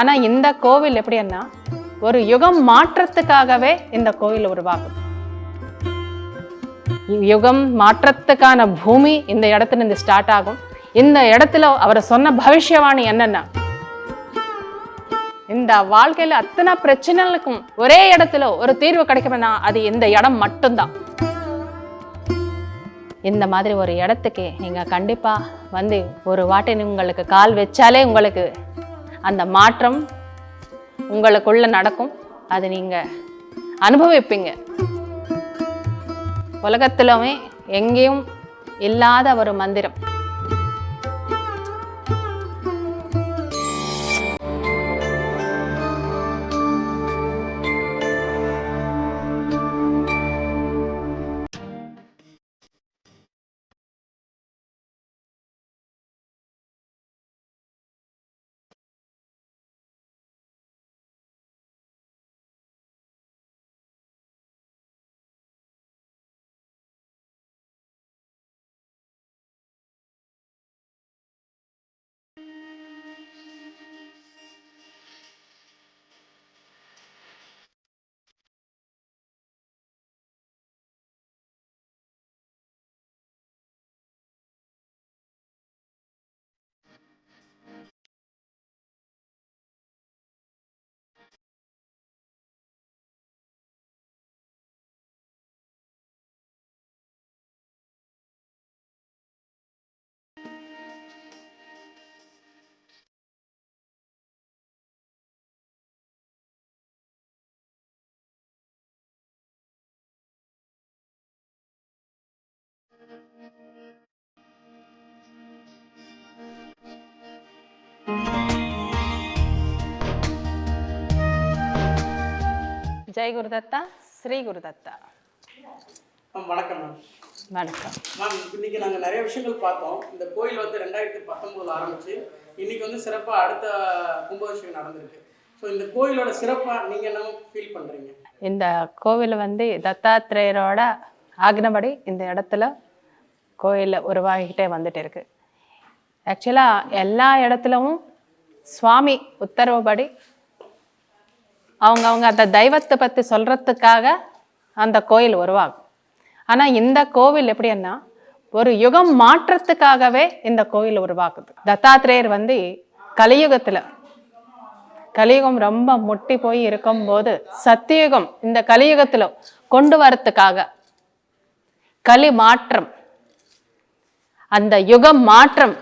ஆனால் இந்த கோவில் எப்படின்னா ஒரு யுகம் மாற்றத்துக்காகவே இந்த கோவில் உருவாகும். யுகம் மாற்றத்துக்கான பூமி இந்த இடத்துல இருந்து ஸ்டார்ட் ஆகும். இந்த இடத்துல அவர் சொன்ன பவிஷ்யவாணி என்னன்னா இந்த வாழ்க்கையில அத்தனை பிரச்சனைகளுக்கும் ஒரே இடத்துல ஒரு தீர்வு கிடைக்கும்னா அது இந்த இடம் மட்டும்தான். இந்த மாதிரி ஒரு இடத்துக்கு நீங்க கண்டிப்பா வந்து ஒரு வாட்டி உங்களுக்கு கால் வச்சாலே உங்களுக்கு அந்த மாற்றம் உங்களுக்குள்ள நடக்கும். அது நீங்க அனுபவிப்பீங்க. உலகத்திலுமே எங்கேயும் இல்லாத ஒரு மந்திரம். ஜெய் குருதத்தா ஸ்ரீ குருதத்தா. வணக்கம் மேம். வணக்கம். மேம் இன்னைக்கு நாங்கள் நிறைய விஷயங்கள் பார்த்தோம். இந்த கோயில் வந்து ரெண்டாயிரத்தி பத்தொம்போதில் ஆரம்பிச்சு இன்னைக்கு வந்து சிறப்பாக அடுத்த கும்பாபிஷேகம் நடந்திருக்கு. ஸோ இந்த கோயிலோட சிறப்பாக நீங்கள் என்ன ஃபீல் பண்ணுறீங்க இந்த கோவில் வந்து தத்தாத்திரேயரோட ஆக்னபடி இந்த இடத்துல கோயில் உருவாகிக்கிட்டே வந்துட்டு இருக்கு. ஆக்சுவலாக எல்லா இடத்துலவும் சுவாமி உத்தரவுபடி அவங்க அவங்க அந்த தெய்வத்தை பற்றி சொல்கிறதுக்காக அந்த கோயில் உருவாகும். ஆனால் இந்த கோவில் எப்படின்னா ஒரு யுகம் மாற்றத்துக்காகவே இந்த கோயில் உருவாக்குது. தத்தாத்திரேயர் வந்து கலியுகத்தில் கலியுகம் ரொம்ப முட்டி போய் இருக்கும்போது சத்தியுகம் இந்த கலியுகத்தில் கொண்டு வரத்துக்காக கலி மாற்றம் அந்த யுகம் மாற்றம்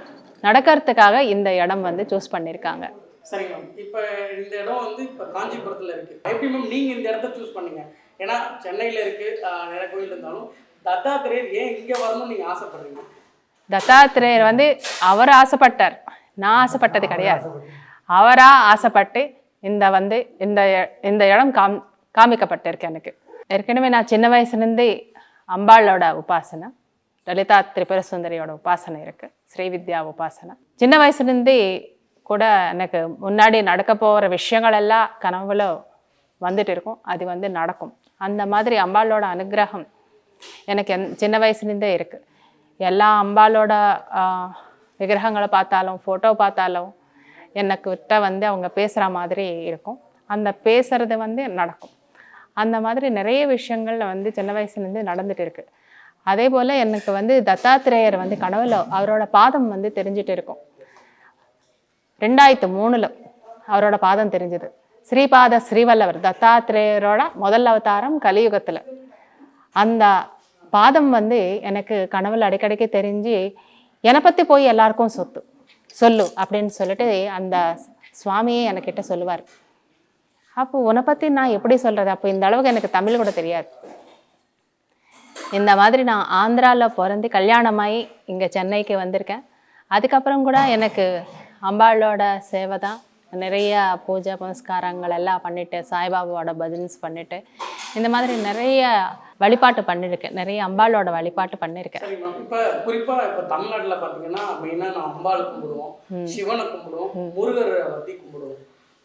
நடக்கிறதுக்காக இந்த இடம் வந்து சூஸ் பண்ணியிருக்காங்க சரிங்க மேம் இப்போ இந்த இடம் வந்து இப்போ காஞ்சிபுரத்தில் இருக்குது எப்படி மேம் நீங்கள் இந்த இடத்த சூஸ் பண்ணீங்க? ஏன்னா சென்னையில் இருக்குது நிறைய கோயில் இருந்தாலும் தத்தாத்திரேயர் ஏன் இங்கே வரணும்னு நீங்கள் ஆசைப்படுறீங்க? தத்தாத்திரேயர் வந்து அவர் ஆசைப்பட்டார். நான் ஆசைப்பட்டது கிடையாது. அவரா ஆசைப்பட்டு இந்த வந்து இந்த இந்த இடம் காம் காமிக்கப்பட்டிருக்கு எனக்கு. ஏற்கனவே நான் சின்ன வயசுலேருந்தே அம்பாளோட உபாசனை லலிதா திரிபுர சுந்தரியோட உபாசனை இருக்கு. ஸ்ரீவித்யா உபாசனை. சின்ன வயசுலேருந்தே கூட எனக்கு முன்னாடி நடக்க போகிற விஷயங்கள் எல்லாம் கனவுல வந்துட்டு இருக்கும். அது வந்து நடக்கும். அந்த மாதிரி அம்பாளோட அனுகிரகம் எனக்கு என் சின்ன வயசுலேருந்தே இருக்குது எல்லா அம்பாளோட விக்கிரகங்களை பார்த்தாலும் ஃபோட்டோ பார்த்தாலும் எனக்கு வந்து அவங்க பேசுகிற மாதிரி இருக்கும். அந்த பேசுறது வந்து நடக்கும். அந்த மாதிரி நிறைய விஷயங்கள் வந்து சின்ன வயசுலேருந்து நடந்துட்டு இருக்குது அதே போல் எனக்கு வந்து தத்தாத்திரேயர் வந்து கனவுல அவரோட பாதம் வந்து தெரிஞ்சுட்டு இருக்கும். ரெண்டாயிரத்து மூணில் அவரோட பாதம் தெரிஞ்சது. ஸ்ரீபாத ஸ்ரீவல்லவர் தத்தாத்திரேயரோட முதல் அவதாரம் கலியுகத்தில். அந்த பாதம் வந்து எனக்கு கனவுல அடிக்கடிக்கு தெரிஞ்சு என்னை பற்றி போய் எல்லாருக்கும் சொத்து சொல்லு அப்படின்னு சொல்லிட்டு அந்த சுவாமியே என்கிட்ட சொல்லுவார். அப்போ உன்னை பற்றி நான் எப்படி சொல்கிறது அப்போ இந்த அளவுக்கு எனக்கு தமிழ் கூட தெரியாது. இந்த மாதிரி நான் ஆந்திரால பிறந்து கல்யாணமாகி இங்கே சென்னைக்கு வந்திருக்கேன். அதுக்கப்புறம் கூட எனக்கு அம்பாளோட சேவை தான். நிறைய பூஜை புனஸ்காரங்கள் எல்லாம் பண்ணிட்டு சாய்பாபாவோட பஜன்ஸ் பண்ணிட்டு இந்த மாதிரி நிறைய வழிபாட்டு பண்ணியிருக்கேன் நிறைய அம்பாளோட வழிபாட்டு பண்ணியிருக்கேன் இப்போ குறிப்பாக இப்போ தமிழ்நாட்டில் பார்த்தீங்கன்னா மெயினாக நான் அம்பாள் கும்பிடுவோம் சிவனை கும்பிடுவோம் முருகரை பற்றி கும்பிடுவோம்.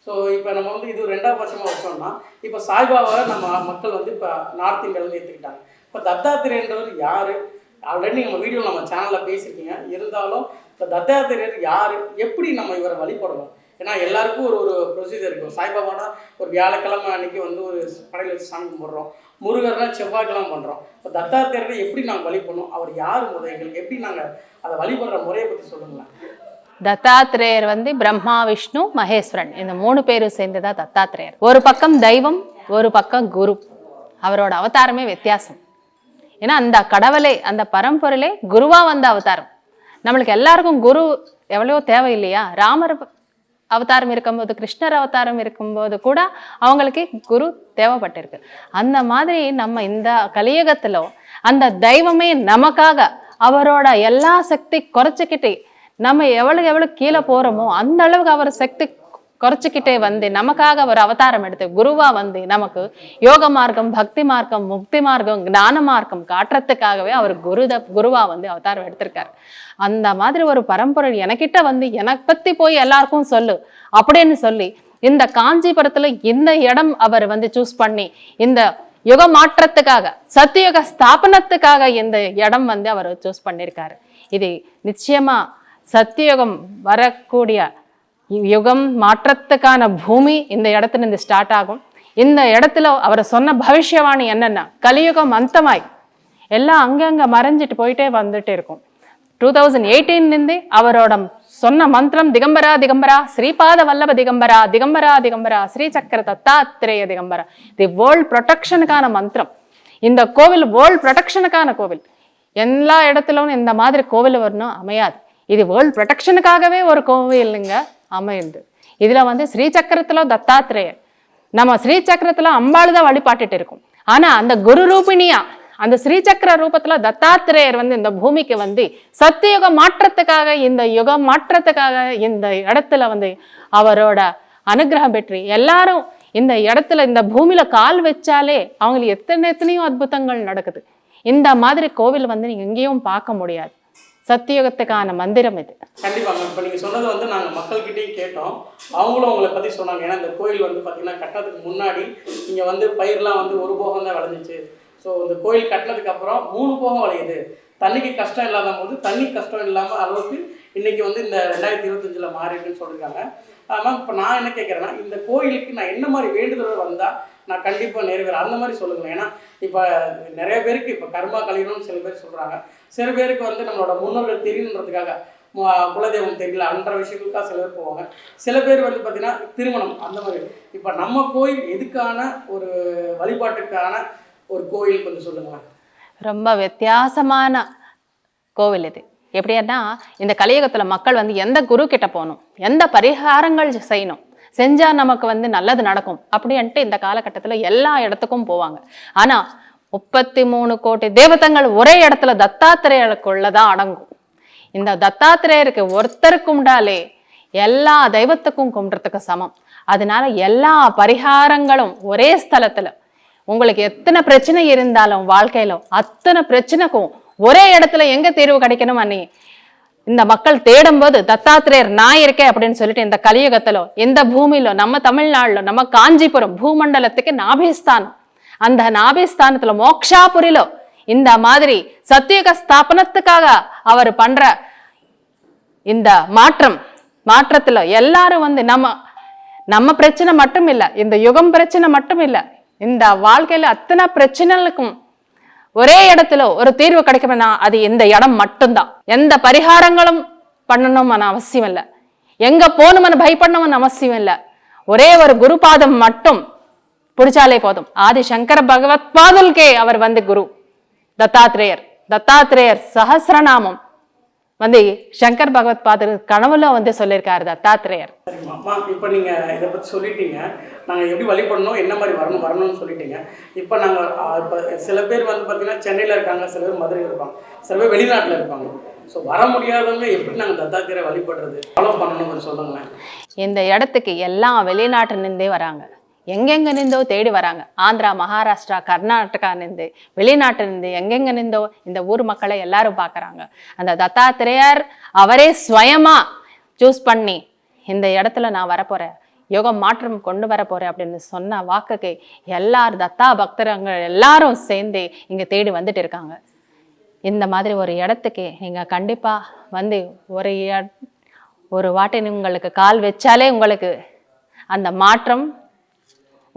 ஸோ இப்போ நம்ம வந்து இது ரெண்டாம் வருஷமாக வச்சோம்னா இப்போ சாய்பாபாவை நம்ம மக்கள் வந்து இப்போ நார்த் இந்தியாவிலேருந்து ஏற்றுக்கிட்டாங்க இப்போ தத்தாத்திரேன்றவர் யார்? ஆல்ரெடி நம்ம வீடியோ நம்ம சேனலில் பேசியிருக்கீங்க இருந்தாலும் இப்போ தத்தாத்திரேயர் யார்? எப்படி நம்ம இவரை வழிபடணும்? ஏன்னா எல்லாருக்கும் ஒரு ஒரு ப்ரொசீஜர் இருக்கும். சாய்பாபானா ஒரு வியாழக்கிழமை அன்னைக்கு வந்து ஒரு படையில் வச்சு சாமி கும்பிட்றோம். முருகர்னா செவ்வாய்க்கிழமை பண்ணுறோம் இப்போ தத்தாத்திரரை எப்படி நாங்கள் வழிபடணும்? அவர் யார் முறை எங்களுக்கு? எப்படி நாங்கள் அதை வழிபடுற முறையை பற்றி சொல்லுங்களேன். தத்தாத்திரேயர் வந்து பிரம்மா விஷ்ணு மகேஸ்வரன். இந்த மூணு பேரும் சேர்ந்ததா தத்தாத்திரேயர். ஒரு பக்கம் தெய்வம் ஒரு பக்கம் குரு. அவரோட அவதாரமே வித்தியாசம். ஏன்னா அந்த கடவுளே அந்த பரம்பொருளே குருவா வந்த அவதாரம். நம்மளுக்கு எல்லாருக்கும் குரு எவ்வளோ தேவை இல்லையா ராமர் அவதாரம் இருக்கும்போது கிருஷ்ணர் அவதாரம் இருக்கும்போது கூட அவங்களுக்கு குரு தேவைப்பட்டிருக்கு. அந்த மாதிரி நம்ம இந்த கலியுகத்தில் அந்த தெய்வமே நமக்காக அவரோட எல்லா சக்தி குறைச்சிக்கிட்டு நம்ம எவ்வளவு எவ்வளவு கீழே போறோமோ அந்த அளவுக்கு அவர் சக்தி குறைச்சிக்கிட்டே வந்து நமக்காக ஒரு அவதாரம் எடுத்து குருவா வந்து நமக்கு யோக மார்க்கம் பக்தி மார்க்கம் முக்தி மார்க்கம் ஞான மார்க்கம் காட்டுறதுக்காகவே அவர் குருத குருவா வந்து அவதாரம் எடுத்திருக்காரு அந்த மாதிரி ஒரு பரம்பொருள் எனக்கிட்ட வந்து எனக்கு பத்தி போய் எல்லாருக்கும் சொல்லு அப்படின்னு சொல்லி இந்த காஞ்சிபுரத்துல இந்த இடம் அவர் வந்து சூஸ் பண்ணி இந்த யுக மாற்றத்துக்காக சத்தியுக ஸ்தாபனத்துக்காக இந்த இடம் வந்து அவர் சூஸ் பண்ணியிருக்காரு இது நிச்சயமா சத்தியுகம் வரக்கூடிய யுகம் மாற்றத்துக்கான பூமி இந்த இடத்துல இருந்து ஸ்டார்ட் ஆகும். இந்த இடத்துல அவர் சொன்ன பவிஷ்யவாணி என்னென்னா கலியுகம் அந்தமாய். எல்லாம் அங்கங்கே மறைஞ்சிட்டு போயிட்டே வந்துட்டு இருக்கும். டூ தௌசண்ட் எயிட்டீன்லேருந்து அவரோட சொன்ன மந்திரம் திகம்பரா திகம்பரா ஸ்ரீபாத வல்லப திகம்பரா திகம்பரா திகம்பரா ஸ்ரீ சக்கர தத்தாத்திரேய திகம்பரா. தி வேர்ல்ட் ப்ரொடெக்ஷனுக்கான மந்திரம். இந்த கோவில் வேர்ல்ட் ப்ரொடெக்ஷனுக்கான கோவில். எல்லா இடத்துலும் இந்த மாதிரி கோவில் வரணும் அமையாது. இது வேர்ல்ட் ப்ரொடெக்ஷனுக்காகவே ஒரு கோவிலுங்க. அமையுது. இதில் வந்து ஸ்ரீ சக்கரத்தில் தத்தாத்திரேயர் நம்ம ஸ்ரீ சக்கரத்தில் அம்பாள் தான் வழிபாட்டுட்டு இருக்கும். ஆனால் அந்த குரு ரூபிணியா அந்த ஸ்ரீசக்கர ரூபத்தில் தத்தாத்திரேயர் வந்து இந்த பூமிக்கு வந்து சத்தியுக மாற்றத்துக்காக இந்த யுக மாற்றத்துக்காக இந்த இடத்துல வந்து அவரோட அனுகிரகம் பெற்று எல்லாரும் இந்த இடத்துல இந்த பூமியில கால் வச்சாலே அவங்களுக்கு எத்தனை எத்தனையோ அற்புதங்கள் நடக்குது. இந்த மாதிரி கோவில் வந்து நீங்கள் எங்கேயும் பார்க்க முடியாது. சத்தியுகத்துக்கான மந்திரம் இது. கண்டிப்பாங்க இப்போ நீங்கள் சொன்னது வந்து நாங்கள் மக்கள்கிட்டயும் கேட்டோம். அவங்களும் உங்களை பற்றி சொன்னாங்க. ஏன்னா இந்த கோயில் வந்து பார்த்தீங்கன்னா கட்டுறதுக்கு முன்னாடி இங்கே வந்து பயிர்லாம் வந்து ஒரு போகம் தான் விளைஞ்சிச்சு. ஸோ இந்த கோயில் கட்டினதுக்கு அப்புறம் மூணு போகம் விளையுது. தண்ணிக்கு கஷ்டம் இல்லாத போது தண்ணி கஷ்டம் இல்லாமல் அளவுக்கு இன்னைக்கு வந்து இந்த ரெண்டாயிரத்தி இருபத்தஞ்சில் மாறிடுன்னு சொல்லியிருக்காங்க மேம் இப்போ நான் என்ன கேட்குறேன்னா இந்த கோயிலுக்கு நான் என்ன மாதிரி வேண்டுதல் வந்தால் நான் கண்டிப்பாக நிறைவேறேன். அந்த மாதிரி சொல்லுங்களேன். ஏன்னா இப்போ நிறைய பேருக்கு இப்போ கர்மா கழியணும்னு சில பேர் சொல்கிறாங்க சில பேருக்கு வந்து நம்மளோட முன்னோர்கள் தெரியணுன்றதுக்காக குலதெய்வம் தெரியல அன்ற விஷயங்களுக்காக சில பேர் போவாங்க. சில பேர் வந்து பார்த்திங்கன்னா திருமணம் அந்த மாதிரி. இப்போ நம்ம கோயில் எதுக்கான ஒரு வழிபாட்டுக்கான ஒரு கோயில் கொஞ்சம் சொல்லுங்களேன். ரொம்ப வித்தியாசமான கோவில் இது. எப்படின்னா இந்த கலியுகத்தில் மக்கள் வந்து எந்த குரு கிட்ட போகணும்? எந்த பரிகாரங்கள் செய்யணும்? செஞ்சால் நமக்கு வந்து நல்லது நடக்கும் அப்படின்ட்டு இந்த காலகட்டத்தில் எல்லா இடத்துக்கும் போவாங்க. ஆனால் முப்பத்தி மூணு கோடி தேவதங்கள் ஒரே இடத்துல தத்தாத்திரேயருக்குள்ளதான் அடங்கும். இந்த தத்தாத்திரேயருக்கு ஒருத்தர் கும்பிட்டாலே எல்லா தெய்வத்துக்கும் கும்பிட்றதுக்கு சமம். அதனால எல்லா பரிகாரங்களும் ஒரே ஸ்தலத்தில். உங்களுக்கு எத்தனை பிரச்சனை இருந்தாலும் வாழ்க்கையில அத்தனை பிரச்சனைக்கும் ஒரே இடத்துல எங்க தீர்வு கிடைக்கணும் அன்னி இந்த மக்கள் தேடும் போது தத்தாத்திரேயர் நான் இருக்கேன் அப்படின்னு சொல்லிட்டு இந்த கலியுகத்திலோ இந்த பூமியிலோ நம்ம தமிழ்நாடுல நம்ம காஞ்சிபுரம் பூமண்டலத்துக்கு நாபிஸ்தானம். அந்த நாபிஸ்தானத்துல மோக்ஷாபுரிலோ இந்த மாதிரி சத்தியுக ஸ்தாபனத்துக்காக அவர் பண்ற இந்த மாற்றம் மாற்றத்துல எல்லாரும் வந்து நம்ம நம்ம பிரச்சனை மட்டும் இல்லை இந்த யுகம் பிரச்சனை மட்டும் இல்லை இந்த வாழ்க்கையில அத்தனை பிரச்சனைகளுக்கும் ஒரே இடத்துல ஒரு தீர்வு கிடைக்கும்னா அது இந்த இடம் மட்டும்தான். எந்த பரிகாரங்களும் பண்ணணும்னு அவசியம் இல்லை. எங்க போகணும்னு பயப்படணும்னு அவசியம் இல்லை. ஒரே ஒரு குருபாதம் மட்டும் பிடிச்சாலே போதும். ஆதி சங்கர பகவத் பாதல்கே அவர் வந்து குரு. தத்தாத்ரேயர். தத்தாத்ரேயர் சஹசிரநாமம். வந்து சங்கர் பகவத் பாதர் கனவுல வந்து சொல்லியிருக்காரு தத்தாத்திரேயர் அம்மா இப்போ நீங்கள் இதை பற்றி சொல்லிட்டீங்க. நாங்கள் எப்படி வழிபடணும் என்ன மாதிரி வரணும் வரணும்னு சொல்லிட்டீங்க. இப்போ நாங்கள் இப்போ சில பேர் வந்து பார்த்தீங்கன்னா சென்னையில் இருக்காங்க சில பேர் மதுரையில் இருப்பாங்க சில பேர் வெளிநாட்டில் இருப்பாங்க. ஸோ வர முடியாதவங்க எப்படி நாங்கள் தத்தாத்திரை வழிபடுறது ஃபாலோ பண்ணணும் சொல்லுங்களேன். இந்த இடத்துக்கு எல்லாம் வெளிநாட்டு நின்றே வராங்க. எங்கெங்க நின்றோ தேடி வராங்க. ஆந்திரா மகாராஷ்டிரா கர்நாடகா நின்று வெளிநாட்டு நின்று எங்கெங்க நின்றோ இந்த ஊர் மக்களை எல்லாரும் பார்க்குறாங்க அந்த தத்தாத்திரேயர் அவரே ஸ்வயமா சூஸ் பண்ணி இந்த இடத்துல நான் வரப்போறேன் யோக மாற்றம் கொண்டு வர போறேன் அப்படின்னு சொன்ன வாக்குக்கு எல்லார் தத்தா பக்தரங்க எல்லாரும் சேர்ந்து இங்க தேடி வந்துட்டு இருக்காங்க. இந்த மாதிரி ஒரு இடத்துக்கு நீங்க கண்டிப்பா வந்து ஒரு ஒரு வாட்டி உங்களுக்கு கால் வச்சாலே உங்களுக்கு அந்த மாற்றம்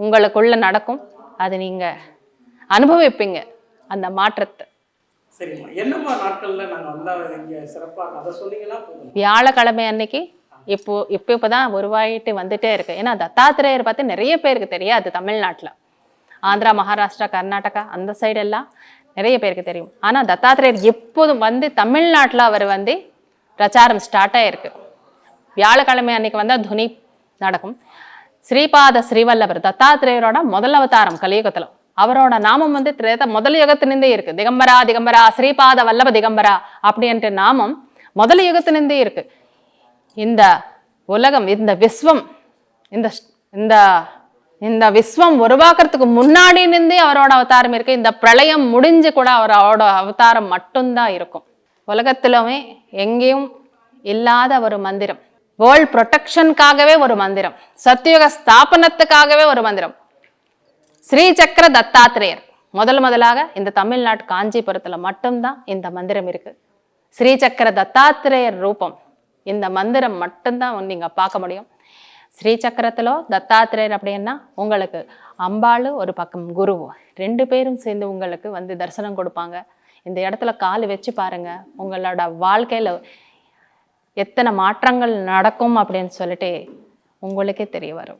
உங்களுக்குள்ள நடக்கும். அது நீங்க அனுபவிப்பீங்க. அந்த மாற்றத்தை. வியாழக்கிழமை அன்னைக்கு இப்போ இப்போ இப்போ தான் உருவாகிட்டு வந்துட்டே இருக்கு. ஏன்னா தத்தாத்திரேயர் பற்றி நிறைய பேருக்கு தெரியாது தமிழ்நாட்டில். ஆந்திரா மகாராஷ்டிரா கர்நாடகா அந்த சைடெல்லாம் நிறைய பேருக்கு தெரியும். ஆனால் தத்தாத்திரேயர் எப்போதும் வந்து தமிழ்நாட்டில் அவர் வந்து பிரச்சாரம் ஸ்டார்ட் ஆயிருக்கு. வியாழக்கிழமை அன்னைக்கு வந்தால் துனி நடக்கும். ஸ்ரீபாத ஸ்ரீவல்லவர் தத்தாத்திரேயரோட முதல் அவதாரம் கலியுகத்தில். அவரோட நாமம் வந்து திரேத முதல் யுகத்திலிருந்தே இருக்கு. திகம்பரா திகம்பரா ஸ்ரீபாத வல்லப திகம்பரா அப்படின்ற நாமம் முதல் யுகத்திலிருந்தே இருக்கு. இந்த உலகம் இந்த விஸ்வம் இந்த ஸ்- இந்த இந்த விஸ்வம் உருவாக்குறதுக்கு முன்னாடி இருந்தே அவரோட அவதாரம் இருக்கு. இந்த பிரளயம் முடிஞ்சு கூட அவரோட அவதாரம் மட்டும்தான் இருக்கும். உலகத்திலுமே எங்கேயும் இல்லாத ஒரு மந்திரம். வேர்ல்ட் ப்ரொடெக்ஷனுக்காகவே ஒரு மந்திரம். சத்தியுக ஸ்தாபனத்துக்காகவே ஒரு மந்திரம். ஸ்ரீ சக்கர தத்தாத்திரேயர். முதல் முதலாக இந்த தமிழ்நாட்டு காஞ்சிபுரத்தில் மட்டும்தான் இந்த மந்திரம் இருக்குது ஸ்ரீ சக்கர தத்தாத்திரேயர் ரூபம். இந்த மந்திரம் மட்டும்தான் நீங்கள் பார்க்க முடியும். ஸ்ரீ சக்கரத்திலோ தத்தாத்திரேயர் அப்படின்னா உங்களுக்கு அம்பாள் ஒரு பக்கம் குரு ரெண்டு பேரும் சேர்ந்து உங்களுக்கு வந்து தரிசனம் கொடுப்பாங்க. இந்த இடத்துல கால் வச்சு பாருங்கள் உங்களோட வாழ்க்கையில் எத்தனை மாற்றங்கள் நடக்கும் அப்படின்னு சொல்லிட்டு உங்களுக்கே தெரிய வரும்.